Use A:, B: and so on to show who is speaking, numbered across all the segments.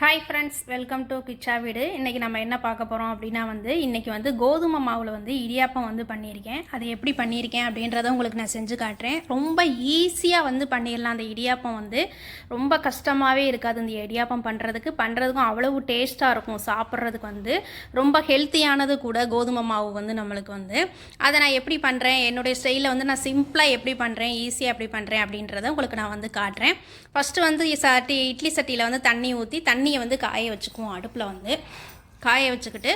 A: Hi friends welcome to Kicha வீடு இன்றைக்கி நம்ம என்ன பார்க்க போகிறோம் அப்படின்னா வந்து இன்றைக்கி வந்து கோதுமை மாவில் வந்து இடியாப்பம் வந்து பண்ணியிருக்கேன். அதை எப்படி பண்ணியிருக்கேன் அப்படின்றத உங்களுக்கு நான் செஞ்சு காட்டுறேன். ரொம்ப ஈஸியாக வந்து பண்ணிடலாம் அந்த இடியாப்பம் வந்து. ரொம்ப கஷ்டமாகவே இருக்காது இந்த இடியாப்பம் பண்ணுறதுக்கு பண்ணுறதுக்கும் அவ்வளவு டேஸ்ட்டாக இருக்கும் சாப்பிட்றதுக்கு வந்து. ரொம்ப ஹெல்த்தியானது கூட கோதுமை மாவு வந்து நம்மளுக்கு வந்து. அதை நான் எப்படி பண்ணுறேன் என்னுடைய ஸ்டைலில் வந்து நான் சிம்பிளாக எப்படி பண்ணுறேன் ஈஸியாக எப்படி பண்ணுறேன் அப்படின்றத உங்களுக்கு நான் வந்து காட்டுறேன். ஃபஸ்ட்டு வந்து சட்டி இட்லி சட்டியில் வந்து தண்ணி ஊற்றி தண்ணி தண்ணியை வந்து காய வச்சுக்குவோம். அடுப்பில் வந்து காய வச்சுக்கிட்டு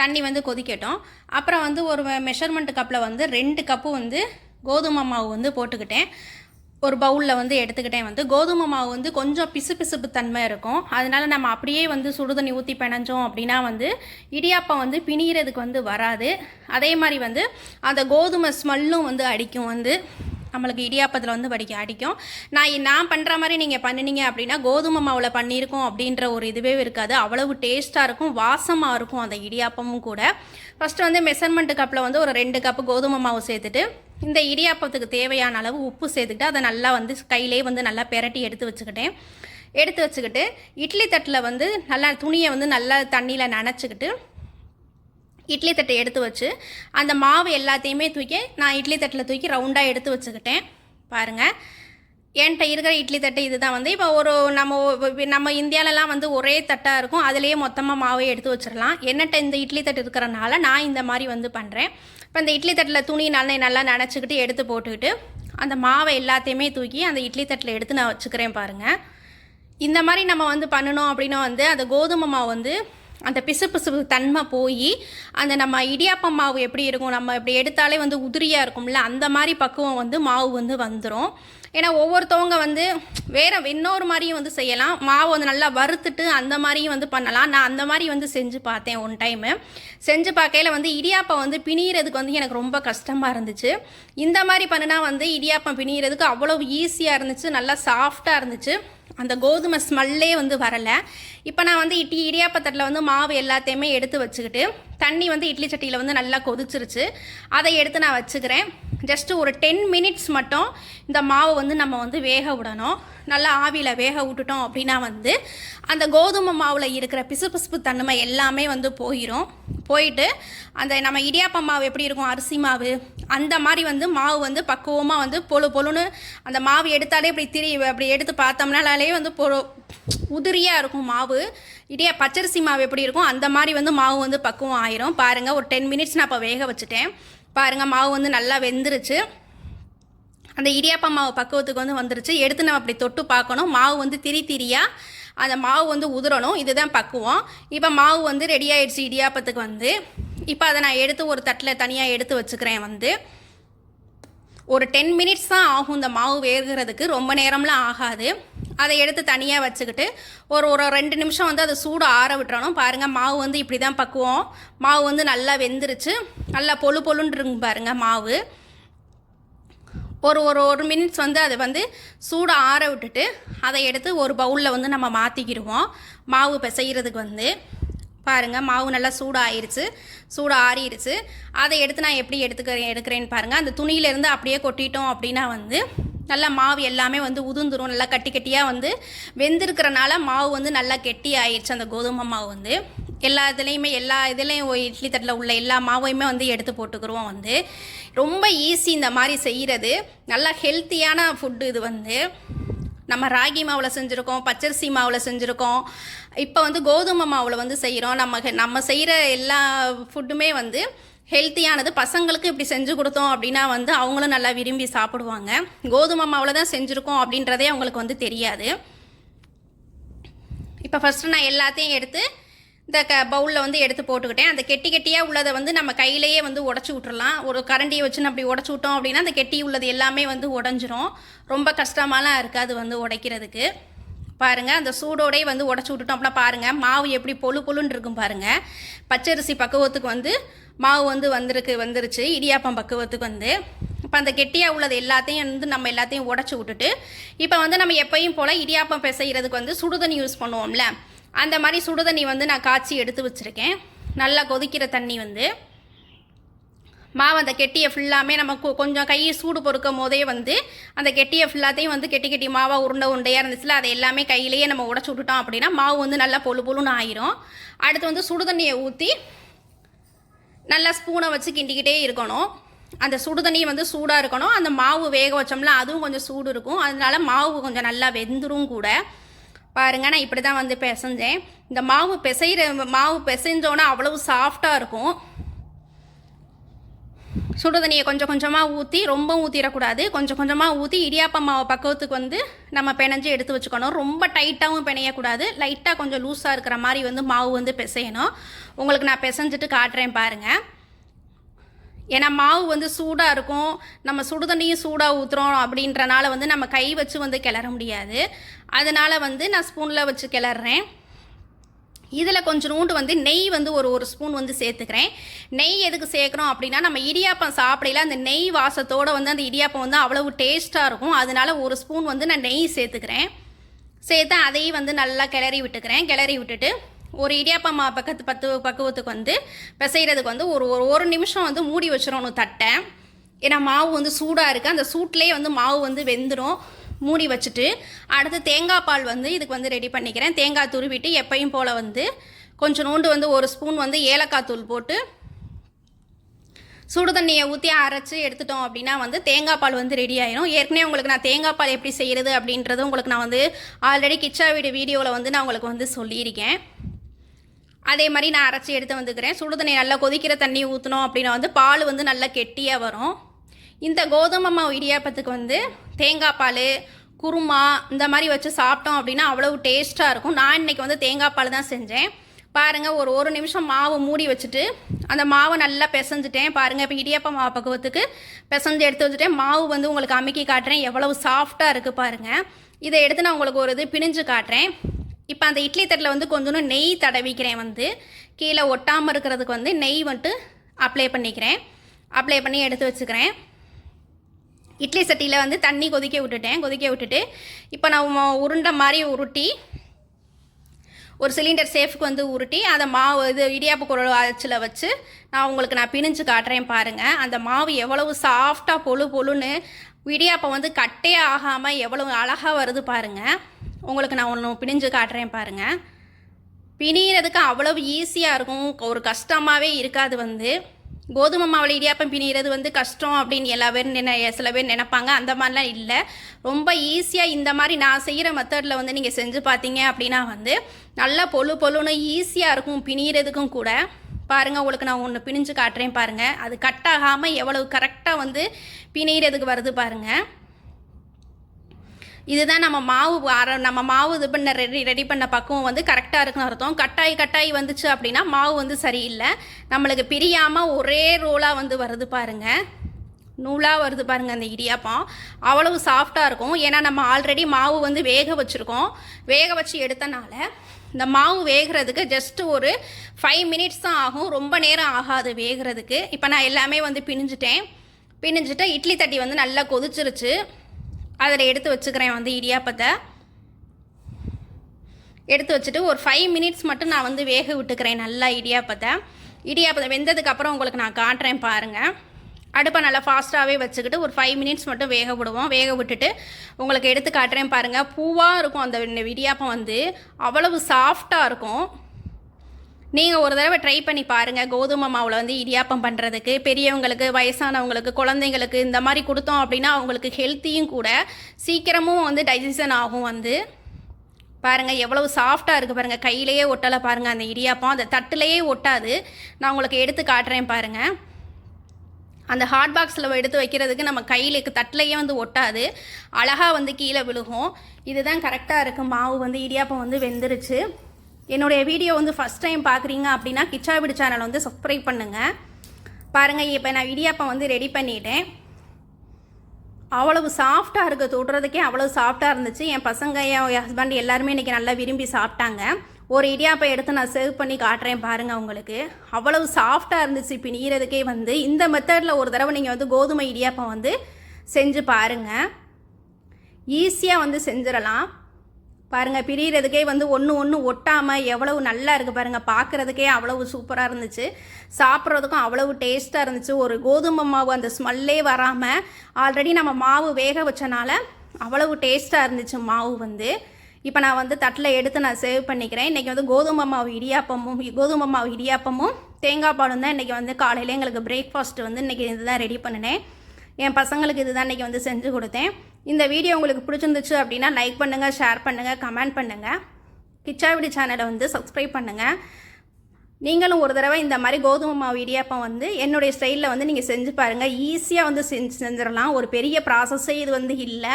A: தண்ணி வந்து கொதிக்கட்டும். அப்புறம் வந்து ஒரு மெஷர்மெண்ட் கப்பில் வந்து ரெண்டு கப்பு வந்து கோதுமை மாவு வந்து போட்டுக்கிட்டேன். ஒரு பவுலில் வந்து எடுத்துக்கிட்டேன் வந்து. கோதுமை மாவு வந்து கொஞ்சம் பிசு பிசுப்பு தன்மை இருக்கும். அதனால் நம்ம அப்படியே வந்து சுடுதண்ணி ஊற்றி பிணைஞ்சோம் அப்படின்னா வந்து இடியாப்பம் வந்து பிணிகிறதுக்கு வந்து வராது. அதே மாதிரி வந்து அந்த கோதுமை ஸ்மெல்லும் வந்து அடிக்கும் வந்து. நம்மளுக்கு இடியாப்பத்தில் வந்து படிக்க அடிக்கும். நான் நான் பண்ணுற மாதிரி நீங்கள் பண்ணினீங்க அப்படின்னா கோதுமை மாவில் பண்ணியிருக்கோம் அப்படின்ற ஒரு இதுவே இருக்காது. அவ்வளவு டேஸ்ட்டாக இருக்கும் வாசமாக இருக்கும் அந்த இடியாப்பமும் கூட. ஃபஸ்ட்டு வந்து மெஷர்மெண்ட் கப்பில் வந்து ஒரு ரெண்டு கப்பு கோதுமை மாவு சேர்த்துட்டு இந்த இடியாப்பத்துக்கு தேவையான அளவு உப்பு சேர்த்துக்கிட்டு அதை நல்லா வந்து கையிலே வந்து நல்லா பெரட்டி எடுத்து வச்சுக்கிட்டேன். எடுத்து வச்சுக்கிட்டு இட்லி தட்டில் வந்து நல்லா துணியை வந்து நல்லா தண்ணியில் நனைச்சிக்கிட்டு இட்லி தட்டை எடுத்து வச்சு அந்த மாவு எல்லாத்தையுமே தூக்கி நான் இட்லி தட்டில் தூக்கி ரவுண்டாக எடுத்து வச்சுக்கிட்டேன். பாருங்கள் என்கிட்ட இருக்கிற இட்லி தட்டு இதுதான் வந்து. இப்போ ஒரு நம்ம நம்ம இந்தியாவிலலாம் வந்து ஒரே தட்டாக இருக்கும். அதுலேயே மொத்தமாக மாவை எடுத்து வச்சிடலாம் என்னட்ட இந்த இட்லி தட்டு இருக்கிறனால நான் இந்த மாதிரி வந்து பண்ணுறேன் இப்போ இந்த இட்லி தட்டில் துணி நல்லா நல்லா நினச்சிக்கிட்டு எடுத்து போட்டுக்கிட்டு அந்த மாவை எல்லாத்தையுமே தூக்கி அந்த இட்லி தட்டில் எடுத்து நான் வச்சுக்கிறேன் பாருங்கள் இந்த மாதிரி நம்ம வந்து பண்ணணும் அப்படின்னா வந்து அந்த கோதுமை மாவு வந்து அந்த பிசு பிசுப்பு தன்மை போய் அந்த நம்ம இடியாப்பம் மாவு எப்படி இருக்கும்? நம்ம இப்படி எடுத்தாலே வந்து உதிரியாக இருக்கும்ல அந்த மாதிரி பக்குவம் வந்து மாவு வந்து வந்துடும் ஏன்னா ஒவ்வொருத்தவங்க வந்து வேறு இன்னொரு மாதிரியும் வந்து செய்யலாம். மாவு வந்து நல்லா வறுத்துட்டு அந்த மாதிரியும் வந்து பண்ணலாம். நான் அந்த மாதிரி வந்து செஞ்சு பார்த்தேன் ஒன் டைமு செஞ்சு பார்க்கையில வந்து இடியாப்பம் வந்து பிணியிறதுக்கு வந்து எனக்கு ரொம்ப கஷ்டமாக இருந்துச்சு. இந்த மாதிரி பண்ணினா வந்து இடியாப்பம் பிணிகிறதுக்கு அவ்வளோ ஈஸியாக இருந்துச்சு. நல்லா சாஃப்டாக இருந்துச்சு. அந்த கோதுமை ஸ்மெல்லே வந்து வரலை. இப்போ நான் வந்து இட்லி இடியாப்பத்தட்டில் வந்து மாவு எல்லாத்தையுமே எடுத்து வச்சுக்கிட்டு தண்ணி வந்து இட்லி சட்டியில் வந்து நல்லா கொதிச்சிருச்சு. அதை எடுத்து நான் வச்சுக்கிறேன். ஜஸ்ட்டு ஒரு டென் மினிட்ஸ் மட்டும் இந்த மாவு வந்து நம்ம வந்து வேக விடணும். நல்லா ஆவியில் வேக விட்டுட்டோம் அப்படின்னா வந்து அந்த கோதுமை மாவில் இருக்கிற பிசுபிசுப்பு தன்மை எல்லாமே வந்து போயிடும் போயிட்டு அந்த நம்ம இடியாப்பம் மாவு எப்படி இருக்கும்? அரிசி மாவு. அந்த மாதிரி வந்து மாவு வந்து பக்குவமாக வந்து பொழு பொழுன்னு அந்த மாவு எடுத்தாலே இப்படி திரி அப்படி எடுத்து பார்த்தோம்னாலே வந்து பொழு உதிரியாக இருக்கும் மாவு. இடியா பச்சரிசி மாவு எப்படி இருக்கும்? அந்த மாதிரி வந்து மாவு வந்து பக்குவம் ஆயிரும். பாருங்கள் ஒரு டென் மினிட்ஸ் நான் இப்போ வேக வச்சுட்டேன். பாருங்கள் மாவு வந்து நல்லா வெந்துருச்சு. அந்த இடியாப்பா மாவு பக்குவத்துக்கு வந்து வந்துருச்சு. எடுத்து நம்ம அப்படி தொட்டு பார்க்கணும். மாவு வந்து திரி திரியாக அந்த மாவு வந்து உதிரணும். இதுதான் பக்குவம். இப்போ மாவு வந்து ரெடி ஆகிடுச்சு இடியாப்பத்துக்கு வந்து. இப்போ அதை நான் எடுத்து ஒரு தட்டில் தனியாக எடுத்து வச்சுக்கிறேன் வந்து. ஒரு டென் மினிட்ஸ் தான் ஆகும் இந்த மாவு வேகிறதுக்கு. ரொம்ப நேரம்லாம் ஆகாது. அதை எடுத்து தனியாக வச்சுக்கிட்டு ஒரு ஒரு ரெண்டு நிமிஷம் வந்து அதை சூடு ஆற விட்டுறணும். பாருங்கள் மாவு வந்து இப்படி தான் பக்குவோம். மாவு வந்து நல்லா வெந்துருச்சு. நல்லா பொழு பொழுன்னு பாருங்கள் மாவு. ஒரு ஒரு ஒரு மினிட்ஸ் வந்து அதை வந்து சூடு ஆற விட்டுட்டு அதை எடுத்து ஒரு பவுலில் வந்து நம்ம மாற்றிக்கிடுவோம் மாவு பிசைகிறதுக்கு வந்து. பாருங்கள் மாவு நல்லா சூடு சூடாக சூடு ஆறிடுச்சு அதை எடுத்து நான் எப்படி எடுத்துக்கிறேன் எடுக்கிறேன்னு பாருங்கள் அந்த துணியிலேருந்து அப்படியே கொட்டிட்டோம் அப்படின்னா வந்து நல்லா மாவு எல்லாமே வந்து உதுந்துரும் நல்லா கட்டி கட்டியாக வந்து வெந்திருக்கிறனால மாவு வந்து நல்லா கெட்டி ஆயிடுச்சு அந்த கோதுமை மாவு வந்து. எல்லா இதுலேயுமே எல்லா இதுலேயும் இட்லி தட்டில் உள்ள எல்லா மாவையுமே வந்து எடுத்து போட்டுக்கிறோம் வந்து. ரொம்ப ஈஸி இந்த மாதிரி செய்கிறது நல்லா ஹெல்த்தியான ஃபுட்டு இது வந்து. நம்ம ராகி மாவில் செஞ்சுருக்கோம் பச்சரிசி மாவில் செஞ்சுருக்கோம். இப்போ வந்து கோதுமை மாவில் வந்து செய்கிறோம் நம்ம ஹெ- நம்ம செய்கிற எல்லா ஃபுட்டுமே வந்து ஹெல்த்தியானது பசங்களுக்கு இப்படி செஞ்சு கொடுத்தோம் அப்படின்னா வந்து அவங்களும் நல்லா விரும்பி சாப்பிடுவாங்க. கோதுமை மாவில் தான் செஞ்சுருக்கோம் அப்படின்றதே அவங்களுக்கு வந்து தெரியாது. இப்போ ஃபஸ்ட்டு நான் எல்லாத்தையும் எடுத்து இந்த க பவுலில் வந்து எடுத்து போட்டுக்கிட்டேன். அந்த கெட்டி கெட்டியாக உள்ளதை வந்து நம்ம கையிலேயே வந்து உடச்சி விட்டுறலாம். ஒரு கரண்டியை வச்சு நம்ம அப்படி உடச்சி விட்டோம் அப்படின்னா அந்த கெட்டி உள்ளது எல்லாமே வந்து உடஞ்சிரும். ரொம்ப கஷ்டமாலாம் இருக்காது வந்து உடைக்கிறதுக்கு. பாருங்கள் அந்த சூடோடயே வந்து உடச்சி விட்டுட்டோம் அப்படின்னா பாருங்கள் மாவு எப்படி பொழு பொழுன்னு இருக்கும் பாருங்கள் பச்சரிசி பக்குவத்துக்கு வந்து மாவு வந்து வந்திருக்கு வந்துருச்சு. இடியாப்பம் பக்குவத்துக்கு வந்து. இப்போ அந்த கெட்டியாக உள்ளது எல்லாத்தையும் வந்து நம்ம எல்லாத்தையும் உடச்சி விட்டுட்டு இப்போ வந்து நம்ம எப்பயும் போல் இடியாப்பம் பிசைகிறதுக்கு வந்து சுடுதண்ணி யூஸ் பண்ணுவோம்ல. அந்த மாதிரி சுடுதண்ணி வந்து நான் காய்ச்சி எடுத்து வச்சுருக்கேன். நல்லா கொதிக்கிற தண்ணி வந்து. மாவு அந்த கெட்டியை ஃபுல்லாமே நம்ம கொ- கொஞ்சம் கை சூடு பொறுக்கும் போதே வந்து அந்த கெட்டியை ஃபுல்லாத்தையும் வந்து கெட்டி கெட்டி மாவாக உருண்டை உருண்டையாக இருந்துச்சுல அதை எல்லாமே கையிலேயே நம்ம உடச்சி விட்டுட்டோம் அப்படின்னா மாவு வந்து நல்லா பொழு பொழுன்னு ஆயிரும். அடுத்து வந்து சுடுதண்ணியை ஊற்றி நல்லா ஸ்பூனை வச்சு கிண்டிக்கிட்டே இருக்கணும். அந்த சுடு தண்ணி வந்து சூடாக இருக்கணும். அந்த மாவு வேக வச்சோம்ல அதுவும் கொஞ்சம் சூடு இருக்கும். அதனால மாவு கொஞ்சம் நல்லா வெந்துரும் கூட. பாருங்க நான் இப்படி தான் வந்து பிசைஞ்சேன். இந்த மாவு பிசைகிற மாவு பிசைஞ்சோன்னா அவ்வளவு சாஃப்டாக இருக்கும். சுடு தண்ணியை கொஞ்சம் கொஞ்சமாக ஊற்றி ரொம்ப ஊற்றிடக்கூடாது கொஞ்சம் கொஞ்சமாக ஊற்றி இடியாப்ப மாவு பக்குவத்துக்கு வந்து நம்ம பிணைஞ்சு எடுத்து வச்சுக்கணும். ரொம்ப டைட்டாகவும் பிணையக்கூடாது. லைட்டாக கொஞ்சம் லூஸாக இருக்கிற மாதிரி வந்து மாவு வந்து பிசையணும். உங்களுக்கு நான் பிசைஞ்சிட்டு காட்டுறேன் பாருங்கள் ஏன்னா மாவு வந்து சூடாக இருக்கும். நம்ம சுடு தண்ணியும் சூடாக ஊற்றுறோம் அப்படின்றனால வந்து நம்ம கை வச்சு வந்து கிளற முடியாது. அதனால் வந்து நான் ஸ்பூனில் வச்சு கிளறேன். இதில் கொஞ்சோண்டு வந்து நெய் வந்து ஒரு ஒரு ஸ்பூன் வந்து சேர்த்துக்கிறேன். நெய் எதுக்கு சேர்க்குறோம் அப்படின்னா நம்ம இடியாப்பம் சாப்பிடல அந்த நெய் வாசத்தோடு வந்து அந்த இடியாப்பம் வந்து அவ்வளவு டேஸ்ட்டாக இருக்கும். அதனால ஒரு ஸ்பூன் வந்து நான் நெய் சேர்த்துக்கிறேன். சேர்த்து அதையும் வந்து நல்லா கிளறி விட்டுக்கிறேன். கிளறி விட்டுட்டு ஒரு இடியாப்பம் மா பக்கத்து பத்து பக்குவத்துக்கு வந்து பிசைகிறதுக்கு வந்து ஒரு ஒரு ஒரு நிமிஷம் வந்து மூடி வச்சிடணும் தட்டை. ஏன்னா மாவு வந்து சூடாக இருக்குது அந்த சூட்லேயே வந்து மாவு வந்து வெந்துடும் மூடி வச்சுட்டு அடுத்து தேங்காய் பால் வந்து இதுக்கு வந்து ரெடி பண்ணிக்கிறேன். தேங்காய் துருவிட்டு எப்பையும் போல் வந்து கொஞ்சம் நோண்டு வந்து ஒரு ஸ்பூன் வந்து ஏலக்காய் தூள் போட்டு சுடு தண்ணியை ஊற்றி அரைச்சி எடுத்துட்டோம் அப்படின்னா வந்து தேங்காய் பால் வந்து ரெடி ஆயிடும் ஏற்கனவே உங்களுக்கு நான் தேங்காய் பால் எப்படி செய்கிறது அப்படின்றது உங்களுக்கு நான் வந்து ஆல்ரெடி கிச்சா வீடு வீடியோவில் வந்து நான் உங்களுக்கு வந்து சொல்லியிருக்கேன். அதே மாதிரி நான் அரைச்சி எடுத்து வந்துக்கிறேன். சுடு தண்ணி நல்லா கொதிக்கிற தண்ணி ஊற்றினோம் அப்படின்னா வந்து பால் வந்து நல்லா கெட்டியாக வரும். இந்த கோதுமை மாவு இடியாப்பத்துக்கு வந்து தேங்காய் பால் குருமா இந்த மாதிரி வச்சு சாப்பிட்டோம் அப்படின்னா அவ்வளவு டேஸ்ட்டாக இருக்கும். நான் இன்னைக்கு வந்து தேங்காய் பால் தான் செஞ்சேன். பாருங்கள் ஒரு ஒரு நிமிஷம் மாவு மூடி வச்சுட்டு அந்த மாவை நல்லா பிசைஞ்சிட்டேன். பாருங்கள் இப்போ இடியாப்ப மாவு பக்குவத்துக்கு பிசைஞ்சு எடுத்து வச்சுட்டேன். மாவு வந்து உங்களுக்கு அமுக்கி காட்டுறேன். எவ்வளவு சாஃப்டாக இருக்குது பாருங்கள் இதை எடுத்து நான் உங்களுக்கு ஒரு இது பிணிஞ்சு காட்டுறேன். இப்போ அந்த இட்லி தட்டில் வந்து கொஞ்சோண்டு நெய் தடவிக்கிறேன் வந்து. கீழே ஒட்டாமல் இருக்கிறதுக்கு வந்து நெய் வந்துட்டு அப்ளை பண்ணிக்கிறேன். அப்ளை பண்ணி எடுத்து வச்சுக்கிறேன். இட்லி சட்டியில் வந்து தண்ணி கொதிக்க விட்டுட்டேன். கொதிக்க விட்டுட்டு இப்போ நான் உருண்டை மாதிரி உருட்டி ஒரு சிலிண்டர் சேஃப்க்கு வந்து உருட்டி அதை மாவு இது இடியாப்பு குரல் அச்சில் வச்சு நான் உங்களுக்கு நான் பிணிஞ்சு காட்டுறேன் பாருங்கள் அந்த மாவு எவ்வளவு சாஃப்டாக பொழு பொழுன்னு இடியாப்பம் வந்து கட்டே ஆகாமல் எவ்வளவு அழகாக வருது பாருங்கள் உங்களுக்கு நான் ஒன்று பிணிஞ்சு காட்டுறேன் பாருங்கள் பிணிகிறதுக்கு அவ்வளவு ஈஸியாக இருக்கும். ஒரு கஷ்டமாகவே இருக்காது வந்து. கோதுமை மாவில் இடியாப்பம் பிணிகிறது வந்து கஷ்டம் அப்படின்னு எல்லா பேரும் நினை சில பேர் நினைப்பாங்க. அந்த மாதிரிலாம் இல்லை. ரொம்ப ஈஸியாக இந்த மாதிரி நான் செய்கிற மெத்தடில் வந்து நீங்கள் செஞ்சு பார்த்தீங்க அப்படின்னா வந்து நல்லா பொழு பொழுன்னு ஈஸியாக இருக்கும் பிணிகிறதுக்கும் கூட. பாருங்கள் உங்களுக்கு நான் ஒன்று பிணிஞ்சு காட்டுறேன் பாருங்கள் அது கட் ஆகாமல் எவ்வளவு கரெக்டாக வந்து பிணிகிறதுக்கு வருது பாருங்கள் இதுதான் நம்ம மாவு அர நம்ம மாவு இது பண்ண ரெடி ரெடி பண்ண பக்குவம் வந்து கரெக்டாக இருக்குன்னு அர்த்தம். கட்டாயி கட்டாயி வந்துச்சு அப்படின்னா மாவு வந்து சரியில்லை. நம்மளுக்கு பிரியாமல் ஒரே ரோலாக வந்து வருது பாருங்க. நூலாக வருது பாருங்க அந்த இடியாப்பம். அவ்வளவு சாஃப்டாக இருக்கும். ஏன்னா நம்ம ஆல்ரெடி மாவு வந்து வேக வச்சுருக்கோம். வேக வச்சு எடுத்தனால இந்த மாவு வேகிறதுக்கு ஜஸ்ட் ஒரு ஃபைவ் மினிட்ஸ் தான் ஆகும். ரொம்ப நேரம் ஆகாது வேகிறதுக்கு. இப்போ நான் எல்லாமே வந்து பிணிஞ்சிட்டேன். பிணிஞ்சிட்டு இட்லி தட்டி வந்து நல்லா கொதிச்சிருச்சு. அதில் எடுத்து வச்சுக்கிறேன் வந்து இடியாப்பத்தை. எடுத்து வச்சுட்டு ஒரு ஃபைவ் மினிட்ஸ் மட்டும் நான் வந்து வேக விட்டுக்கிறேன் நல்லா இடியாப்பத்தை. இடியாப்பத்தை வெந்ததுக்கப்புறம் உங்களுக்கு நான் காட்டுறேன் பாருங்கள் அடுப்பை நல்லா ஃபாஸ்ட்டாகவே வச்சுக்கிட்டு ஒரு ஃபைவ் மினிட்ஸ் மட்டும் வேக விடுவோம். வேக விட்டுட்டு உங்களுக்கு எடுத்து காட்டுறேன் பாருங்கள் பூவாக இருக்கும் அந்த இடியாப்பம் வந்து. அவ்வளவு சாஃப்டாக இருக்கும். நீங்கள் ஒரு தடவை ட்ரை பண்ணி பாருங்கள் கோதுமை மாவில் வந்து இடியாப்பம் பண்ணுறதுக்கு பெரியவங்களுக்கு வயசானவங்களுக்கு குழந்தைங்களுக்கு இந்த மாதிரி கொடுத்தோம் அப்படின்னா அவங்களுக்கு ஹெல்த்தியும் கூட சீக்கிரமும் வந்து டைஜஷன் ஆகும் வந்து. பாருங்கள் எவ்வளவு சாஃப்டாக இருக்குது பாருங்கள் கையிலேயே ஒட்டலை பாருங்கள் அந்த இடியாப்பம். அந்த தட்டுலேயே ஒட்டாது. நான் உங்களுக்கு எடுத்து காட்டுறேன் பாருங்கள் அந்த ஹாட் பாக்ஸில் எடுத்து வைக்கிறதுக்கு நம்ம கையில் தட்டிலையே வந்து ஒட்டாது. அழகாக வந்து கீழே விழுகும். இதுதான் கரெக்டாக இருக்குது மாவு வந்து இடியாப்பம் வந்து வெந்துருச்சு. என்னுடைய வீடியோ வந்து ஃபஸ்ட் டைம் பார்க்குறீங்க அப்படின்னா கிச்சா வீடு சேனல் வந்து சப்ஸ்கிரைப் பண்ணுங்கள் பாருங்கள் இப்போ நான் இடியாப்பம் வந்து ரெடி பண்ணிட்டேன். அவ்வளவு சாஃப்டாக இருக்குது தொடுறதுக்கே அவ்வளவு சாஃப்டாக இருந்துச்சு. என் பசங்க என் ஹஸ்பண்ட் எல்லாருமே இன்றைக்கி நல்லா விரும்பி சாப்பிட்டாங்க. ஒரு இடியாப்பை எடுத்து நான் சர்வ் பண்ணி காட்டுறேன் பாருங்கள் உங்களுக்கு. அவ்வளவு சாஃப்டாக இருந்துச்சு இப்போ பிணிகிறதுக்கே வந்து. இந்த மெத்தடில் ஒரு தடவை நீங்கள் வந்து கோதுமை இடியாப்பம் வந்து செஞ்சு பாருங்கள் ஈஸியாக வந்து செஞ்சிடலாம். பாருங்கள் பிரியறதுக்கே வந்து ஒன்று ஒன்று ஒட்டாமல் எவ்வளவு நல்லா இருக்குது பாருங்கள் பார்க்குறதுக்கே அவ்வளவு சூப்பராக இருந்துச்சு. சாப்பிட்றதுக்கும் அவ்வளவு டேஸ்ட்டாக இருந்துச்சு. ஒரு கோதுமை மாவு அந்த ஸ்மெல்லே வராமல் ஆல்ரெடி நம்ம மாவு வேக வச்சனால அவ்வளவு டேஸ்ட்டாக இருந்துச்சு மாவு வந்து. இப்போ நான் வந்து தட்டில் எடுத்து நான் சேவ் பண்ணிக்கிறேன். இன்றைக்கி வந்து கோதுமை மாவு இடியாப்பமும் கோதுமை மாவு இடியாப்பமும் தேங்காய் பாலும் தான் இன்றைக்கி வந்து காலையில் எங்களுக்கு பிரேக்ஃபாஸ்ட் வந்து இன்றைக்கி இதுதான் ரெடி பண்ணினேன். என் பசங்களுக்கு இதுதான் இன்றைக்கி வந்து செஞ்சு கொடுத்தேன். இந்த வீடியோ உங்களுக்கு பிடிச்சிருந்துச்சு அப்படின்னா லைக் பண்ணுங்கள் ஷேர் பண்ணுங்கள் கமெண்ட் பண்ணுங்கள் கிச்சாவிடி சேனலை வந்து சப்ஸ்கிரைப் பண்ணுங்கள் நீங்களும் ஒரு தடவை இந்த மாதிரி கோதுமை மாவு இடியாப்பம் வந்து என்னுடைய ஸ்டைலில் வந்து நீங்கள் செஞ்சு பாருங்கள் ஈஸியாக வந்து செஞ்சு செஞ்சிடலாம். ஒரு பெரிய ப்ராசஸே இது வந்து இல்லை.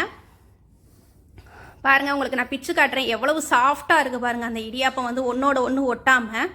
A: பாருங்கள் உங்களுக்கு நான் பிச்சு காட்டுறேன். எவ்வளவு சாஃப்டாக இருக்குது பாருங்கள் அந்த இடியாப்பம் வந்து ஒன்றோட ஒன்று ஒட்டாமல்